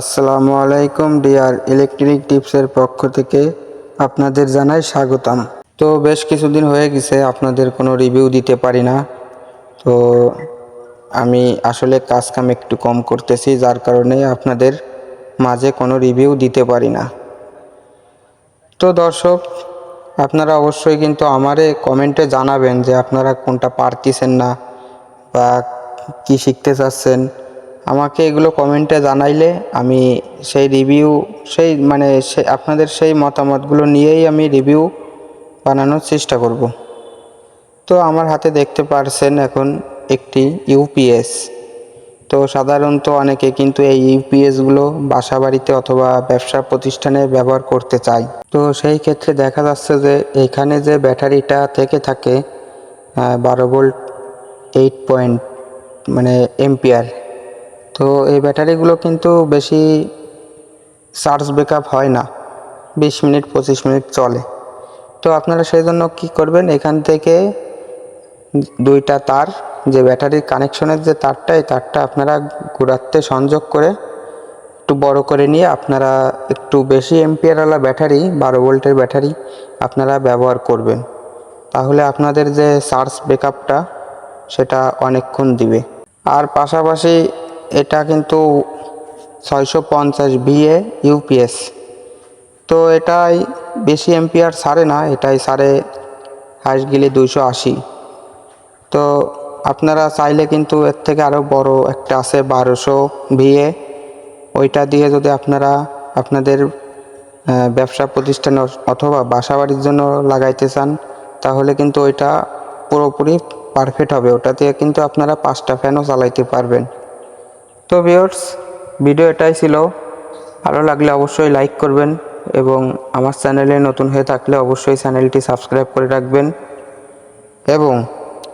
আসসালামু আলাইকুম, deer electric টিপসের পক্ষ থেকে আপনাদের জানাই স্বাগতম। তো বেশ কিছুদিন হয়ে গেছে, আপনাদের কোনো রিভিউ দিতে পারি না। তো আমি আসলে কাজ কাম একটু কম করতেছি, যার কারণে আপনাদের মাঝে কোনো রিভিউ দিতে পারি না। তো দর্শক, আপনারা অবশ্যই কিন্তু আমারে কমেন্টে জানাবেন যে আপনারা কোনটা পারতেছেন না বা কি শিখতে চাচ্ছেন। আমাকে এগুলো কমেন্টে জানাইলে আমি সেই রিভিউ সেই মানে সে আপনাদের সেই মতামতগুলো নিয়েই আমি রিভিউ বানানোর চেষ্টা করব। তো আমার হাতে দেখতে পারছেন এখন একটি ইউপিএস তো সাধারণত অনেকে কিন্তু এই ইউপিএসগুলো বাসা বাড়িতে অথবা ব্যবসা প্রতিষ্ঠানে ব্যবহার করতে চায়। তো সেই ক্ষেত্রে দেখা যাচ্ছে যে এখানে যে ব্যাটারিটা থেকে থাকে বারো ভোল্ট এইট পয়েন্ট মানে এম্পিয়ার তো এই ব্যাটারিগুলো কিন্তু বেশি চার্জ ব্যাকআপ হয় না। বিশ মিনিট, পঁচিশ মিনিট চলে। তো আপনারা সেই জন্য কী করবেন, এখান থেকে দুইটা তার, যে ব্যাটারির কানেকশনের যে তারটা, এই তারটা আপনারা গোড়াতে সংযোগ করে একটু বড় করে নিয়ে আপনারা একটু বেশি এম্পিয়ারওয়ালা ব্যাটারি, বারো ভোল্টের ব্যাটারি আপনারা ব্যবহার করবেন। তাহলে আপনাদের যে চার্জ ব্যাকআপটা সেটা অনেকক্ষণ দিবে। আর পাশাপাশি এটা কিন্তু ছয়শো পঞ্চাশ ভিএ ইউপিএস তো এটাই বেশি এম্পিয়ার সারে না, এটাই সারে হাইস গেলে দুইশো আশি। তো আপনারা চাইলে কিন্তু এর থেকে আরও বড় একটা আছে বারোশো ভিএ ওইটা দিয়ে যদি আপনারা আপনাদের ব্যবসা প্রতিষ্ঠান অথবা বাসাবাড়ির জন্য লাগাইতে চান, তাহলে কিন্তু ওইটা পুরোপুরি পারফেক্ট হবে। ওটা দিয়ে কিন্তু আপনারা পাঁচটা ফ্যানও চালাইতে পারবেন। তো ভিউয়ার্স, ভিডিও এটাই ছিল। ভালো লাগলে অবশ্যই লাইক করবেন এবং আমার চ্যানেলে নতুন হয়ে থাকলে অবশ্যই চ্যানেলটি সাবস্ক্রাইব করে রাখবেন এবং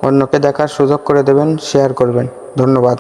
অন্যকে দেখার সুযোগ করে দেবেন শেয়ার করবেন। ধন্যবাদ।